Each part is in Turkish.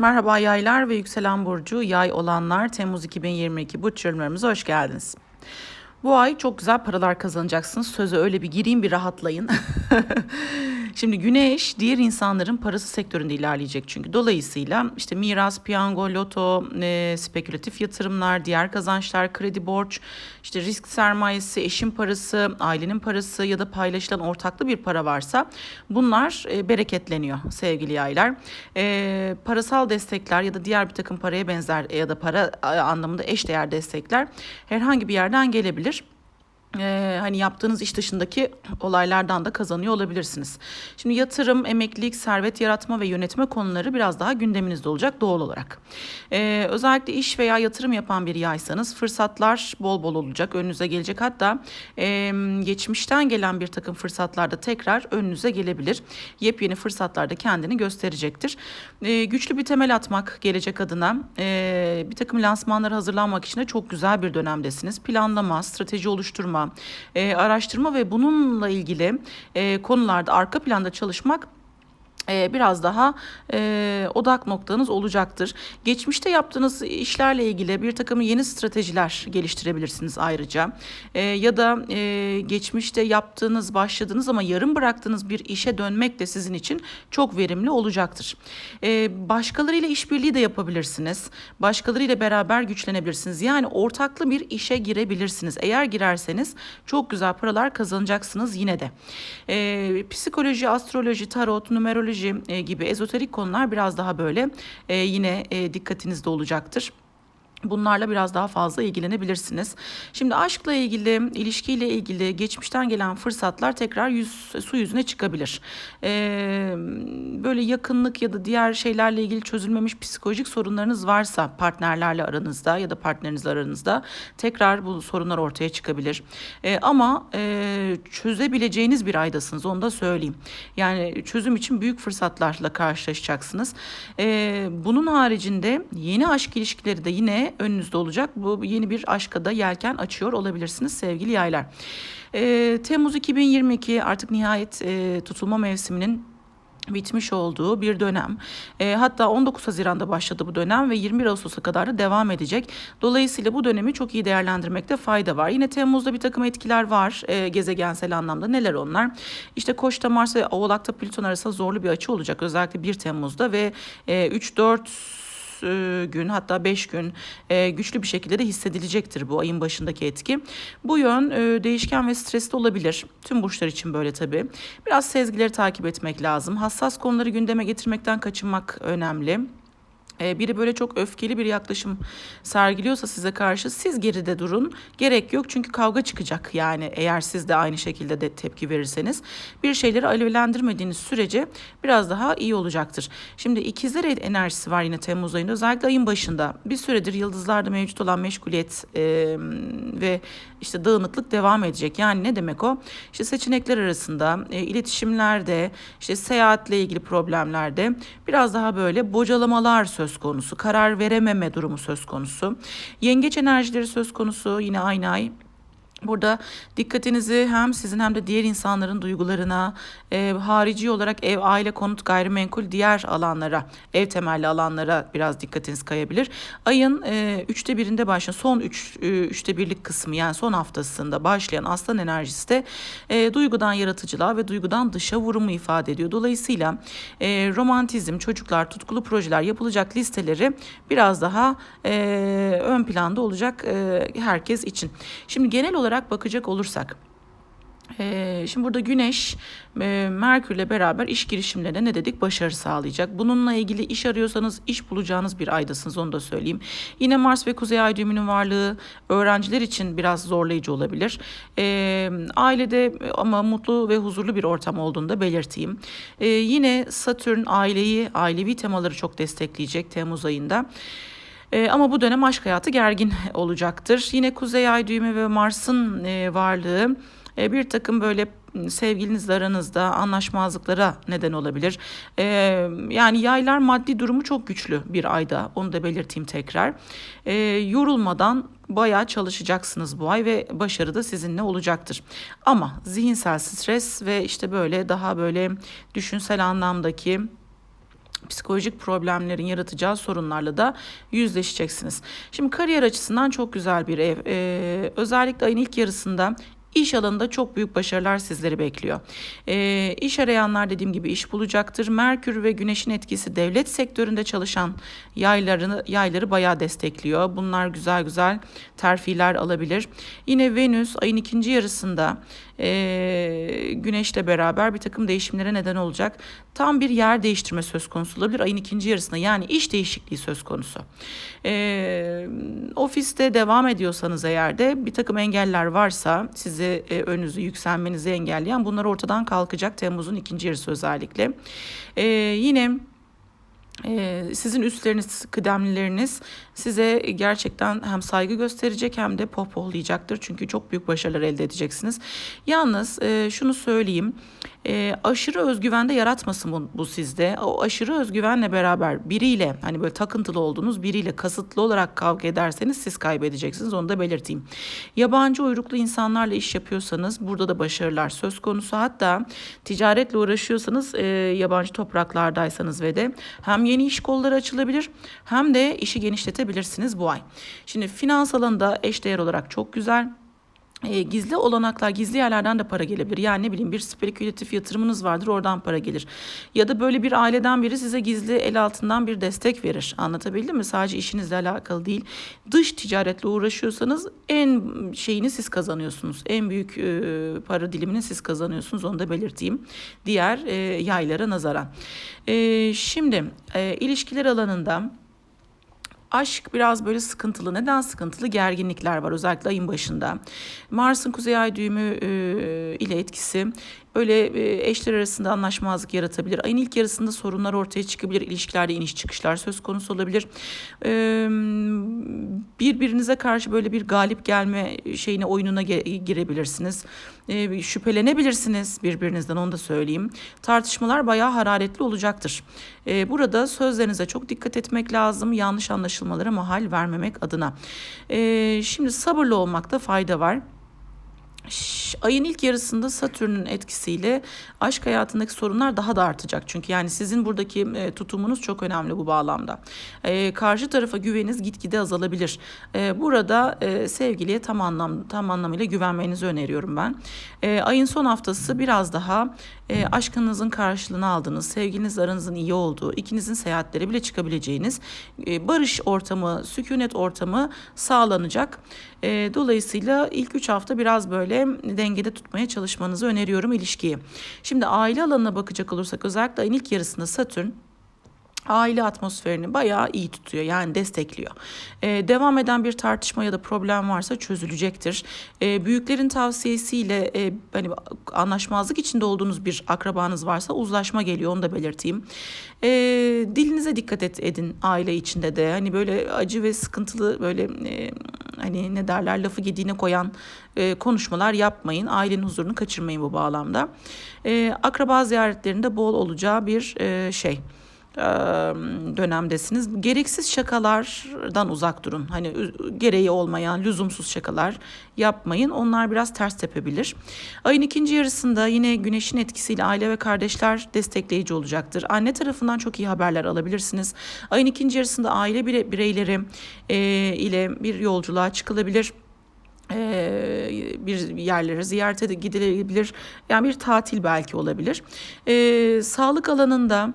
Merhaba yaylar ve yükselen burcu yay olanlar Temmuz 2022 burç yorumlarımıza hoş geldiniz. Bu ay çok güzel paralar kazanacaksınız. Söze öyle bir gireyim bir rahatlayın. Şimdi güneş diğer insanların parası sektöründe ilerleyecek çünkü. Dolayısıyla işte miras, piyango, loto, e, spekülatif yatırımlar, diğer kazançlar, kredi borç, işte risk sermayesi, eşin parası, ailenin parası ya da paylaşılan ortaklı bir para varsa bunlar e, bereketleniyor sevgili yaylar. E, parasal destekler ya da diğer bir takım paraya benzer ya da para anlamında eşdeğer destekler herhangi bir yerden gelebilir e, hani yaptığınız iş dışındaki olaylardan da kazanıyor olabilirsiniz. Şimdi yatırım, emeklilik, servet yaratma ve yönetme konuları biraz daha gündeminizde olacak doğal olarak. E, özellikle iş veya yatırım yapan bir yaysanız fırsatlar bol bol olacak, önünüze gelecek. Hatta e, geçmişten gelen bir takım fırsatlar da tekrar önünüze gelebilir. Yepyeni fırsatlar da kendini gösterecektir. E, güçlü bir temel atmak gelecek adına e, bir takım lansmanlara hazırlanmak için de çok güzel bir dönemdesiniz. Planlama, strateji oluşturma, e, araştırma ve bununla ilgili e, konularda arka planda çalışmak biraz daha e, odak noktanız olacaktır. Geçmişte yaptığınız işlerle ilgili bir takım yeni stratejiler geliştirebilirsiniz ayrıca. E, ya da e, geçmişte yaptığınız, başladığınız ama yarım bıraktığınız bir işe dönmek de sizin için çok verimli olacaktır. E, başkalarıyla işbirliği de yapabilirsiniz. Başkalarıyla beraber güçlenebilirsiniz. Yani ortaklı bir işe girebilirsiniz. Eğer girerseniz çok güzel paralar kazanacaksınız yine de. E, psikoloji, astroloji, tarot, numeroloji astroloji e, gibi ezoterik konular biraz daha böyle e, yine e, dikkatinizde olacaktır. Bunlarla biraz daha fazla ilgilenebilirsiniz. Şimdi aşkla ilgili, ilişkiyle ilgili geçmişten gelen fırsatlar tekrar yüz, su yüzüne çıkabilir. Ee, böyle yakınlık ya da diğer şeylerle ilgili çözülmemiş psikolojik sorunlarınız varsa partnerlerle aranızda ya da partnerinizle aranızda tekrar bu sorunlar ortaya çıkabilir. Ee, ama e, çözebileceğiniz bir aydasınız onu da söyleyeyim. Yani çözüm için büyük fırsatlarla karşılaşacaksınız. Ee, bunun haricinde yeni aşk ilişkileri de yine önünüzde olacak. Bu yeni bir aşka da yelken açıyor olabilirsiniz sevgili yaylar. E, Temmuz 2022 artık nihayet e, tutulma mevsiminin bitmiş olduğu bir dönem. E, hatta 19 Haziran'da başladı bu dönem ve 21 Ağustos'a kadar da devam edecek. Dolayısıyla bu dönemi çok iyi değerlendirmekte fayda var. Yine Temmuz'da bir takım etkiler var e, gezegensel anlamda. Neler onlar? İşte Koç'ta Mars ve Oğlak'ta Plüton arasında zorlu bir açı olacak. Özellikle 1 Temmuz'da ve e, 3-4 e, gün hatta 5 gün e, güçlü bir şekilde de hissedilecektir bu ayın başındaki etki. Bu yön e, değişken ve stresli olabilir. Tüm burçlar için böyle tabii. Biraz sezgileri takip etmek lazım. Hassas konuları gündeme getirmekten kaçınmak önemli. Ee, biri böyle çok öfkeli bir yaklaşım sergiliyorsa size karşı siz geride durun. Gerek yok çünkü kavga çıkacak. Yani eğer siz de aynı şekilde de tepki verirseniz bir şeyleri alevlendirmediğiniz sürece biraz daha iyi olacaktır. Şimdi ikizler enerjisi var yine Temmuz ayında özellikle ayın başında. Bir süredir yıldızlarda mevcut olan meşguliyet e, ve işte dağınıklık devam edecek. Yani ne demek o? İşte seçenekler arasında, e, iletişimlerde, işte seyahatle ilgili problemlerde biraz daha böyle bocalamalar söz söz konusu. Karar verememe durumu söz konusu. Yengeç enerjileri söz konusu yine aynı ay. Burada dikkatinizi hem sizin hem de diğer insanların duygularına, e, harici olarak ev, aile, konut, gayrimenkul diğer alanlara, ev temelli alanlara biraz dikkatiniz kayabilir. Ayın e, üçte birinde başlayan, son üç, e, üçte birlik kısmı yani son haftasında başlayan aslan enerjisi de e, duygudan yaratıcılığa ve duygudan dışa vurumu ifade ediyor. Dolayısıyla e, romantizm, çocuklar, tutkulu projeler yapılacak listeleri biraz daha e, ön planda olacak e, herkes için. Şimdi genel olarak olarak bakacak olursak ee, şimdi burada Güneş e, Merkürle beraber iş girişimlerine ne dedik başarı sağlayacak. Bununla ilgili iş arıyorsanız iş bulacağınız bir aydasınız onu da söyleyeyim. Yine Mars ve Kuzey Ay düğümünün varlığı öğrenciler için biraz zorlayıcı olabilir. Ee, ailede ama mutlu ve huzurlu bir ortam olduğunu da belirteyim. Yine Satürn aileyi, ailevi temaları çok destekleyecek Temmuz ayında. E, ama bu dönem aşk hayatı gergin olacaktır. Yine Kuzey Ay düğümü ve Mars'ın e, varlığı e, bir takım böyle sevgilinizle aranızda anlaşmazlıklara neden olabilir. Ee, yani yaylar maddi durumu çok güçlü bir ayda onu da belirteyim tekrar. Ee, yorulmadan bayağı çalışacaksınız bu ay ve başarı da sizinle olacaktır. Ama zihinsel stres ve işte böyle daha böyle düşünsel anlamdaki psikolojik problemlerin yaratacağı sorunlarla da yüzleşeceksiniz. Şimdi kariyer açısından çok güzel bir ev. Ee, özellikle ayın ilk yarısında İş alanında çok büyük başarılar sizleri bekliyor. E, iş arayanlar dediğim gibi iş bulacaktır. Merkür ve Güneş'in etkisi devlet sektöründe çalışan yaylarını yayları bayağı destekliyor. Bunlar güzel güzel terfiler alabilir. Yine Venüs ayın ikinci yarısında e, Güneş'le beraber bir takım değişimlere neden olacak. Tam bir yer değiştirme söz konusu olabilir ayın ikinci yarısında yani iş değişikliği söz konusu. E, ofiste devam ediyorsanız eğer de bir takım engeller varsa sizi e, önünüzü yükselmenizi engelleyen bunlar ortadan kalkacak Temmuz'un ikinci yarısı özellikle. E, yine sizin üstleriniz, kıdemlileriniz size gerçekten hem saygı gösterecek hem de pohpohlayacaktır. Çünkü çok büyük başarılar elde edeceksiniz. Yalnız e, şunu söyleyeyim. E, aşırı özgüven de yaratmasın bu, bu sizde. O aşırı özgüvenle beraber biriyle hani böyle takıntılı olduğunuz biriyle kasıtlı olarak kavga ederseniz siz kaybedeceksiniz. Onu da belirteyim. Yabancı uyruklu insanlarla iş yapıyorsanız burada da başarılar söz konusu. Hatta ticaretle uğraşıyorsanız e, yabancı topraklardaysanız ve de hem yeni iş kolları açılabilir hem de işi genişletebilirsiniz bu ay. Şimdi finans alanında eşdeğer olarak çok güzel. E, gizli olanaklar, gizli yerlerden de para gelebilir. Yani ne bileyim bir spekülatif yatırımınız vardır oradan para gelir. Ya da böyle bir aileden biri size gizli el altından bir destek verir. Anlatabildim mi? Sadece işinizle alakalı değil. Dış ticaretle uğraşıyorsanız en şeyini siz kazanıyorsunuz. En büyük e, para dilimini siz kazanıyorsunuz. Onu da belirteyim. Diğer e, yaylara nazaran. E, şimdi e, ilişkiler alanında Aşk biraz böyle sıkıntılı. Neden sıkıntılı? Gerginlikler var özellikle ayın başında. Mars'ın kuzey ay düğümü e, ile etkisi böyle e, eşler arasında anlaşmazlık yaratabilir. Ayın ilk yarısında sorunlar ortaya çıkabilir. İlişkilerde iniş çıkışlar söz konusu olabilir. E, birbirinize karşı böyle bir galip gelme şeyine oyununa girebilirsiniz. E, şüphelenebilirsiniz birbirinizden onu da söyleyeyim. Tartışmalar bayağı hararetli olacaktır. Burada sözlerinize çok dikkat etmek lazım. Yanlış anlaşılmalara mahal vermemek adına. Şimdi sabırlı olmakta fayda var. Ayın ilk yarısında Satürn'ün etkisiyle aşk hayatındaki sorunlar daha da artacak. Çünkü yani sizin buradaki e, tutumunuz çok önemli bu bağlamda. E, karşı tarafa güveniniz gitgide azalabilir. E, burada e, sevgiliye tam anlam tam anlamıyla güvenmenizi öneriyorum ben. E, ayın son haftası biraz daha e, aşkınızın karşılığını aldığınız, sevgiliniz aranızın iyi olduğu, ikinizin seyahatlere bile çıkabileceğiniz e, barış ortamı, sükunet ortamı sağlanacak. E, dolayısıyla ilk üç hafta biraz böyle dengede tutmaya çalışmanızı öneriyorum ilişkiyi. Şimdi aile alanına bakacak olursak özellikle ayın ilk yarısında Satürn aile atmosferini bayağı iyi tutuyor yani destekliyor. Ee, devam eden bir tartışma ya da problem varsa çözülecektir. Ee, büyüklerin tavsiyesiyle e, hani anlaşmazlık içinde olduğunuz bir akrabanız varsa uzlaşma geliyor onu da belirteyim. Ee, dilinize dikkat et edin aile içinde de hani böyle acı ve sıkıntılı böyle e, hani ne derler lafı gediğine koyan e, konuşmalar yapmayın. Ailenin huzurunu kaçırmayın bu bağlamda. E, akraba ziyaretlerinde bol olacağı bir e, şey dönemdesiniz. Gereksiz şakalardan uzak durun. Hani gereği olmayan lüzumsuz şakalar yapmayın. Onlar biraz ters tepebilir. Ayın ikinci yarısında yine güneşin etkisiyle aile ve kardeşler destekleyici olacaktır. Anne tarafından çok iyi haberler alabilirsiniz. Ayın ikinci yarısında aile bireyleri e, ile bir yolculuğa çıkılabilir bir yerlere ziyarete de gidilebilir. Yani bir tatil belki olabilir. Ee, sağlık alanında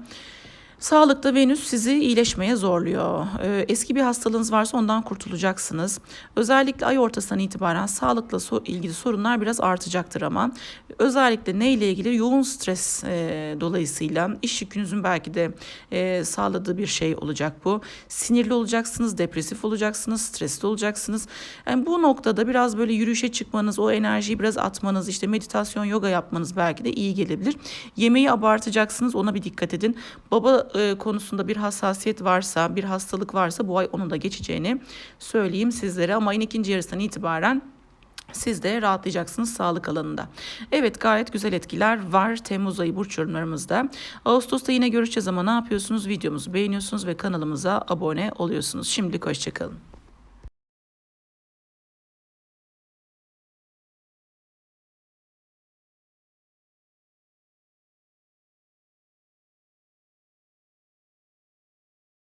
Sağlıkta Venüs sizi iyileşmeye zorluyor. Ee, eski bir hastalığınız varsa ondan kurtulacaksınız. Özellikle ay ortasından itibaren sağlıkla ilgili sorunlar biraz artacaktır ama özellikle ne ile ilgili yoğun stres e, dolayısıyla iş yükünüzün belki de e, sağladığı bir şey olacak bu. Sinirli olacaksınız, depresif olacaksınız, stresli olacaksınız. Yani bu noktada biraz böyle yürüyüşe çıkmanız, o enerjiyi biraz atmanız, işte meditasyon, yoga yapmanız belki de iyi gelebilir. Yemeği abartacaksınız, ona bir dikkat edin. Baba e, konusunda bir hassasiyet varsa, bir hastalık varsa bu ay onun da geçeceğini söyleyeyim sizlere. Ama ayın ikinci yarısından itibaren siz de rahatlayacaksınız sağlık alanında. Evet gayet güzel etkiler var Temmuz ayı burç yorumlarımızda. Ağustos'ta yine görüşeceğiz ama ne yapıyorsunuz? Videomuzu beğeniyorsunuz ve kanalımıza abone oluyorsunuz. Şimdilik hoşçakalın.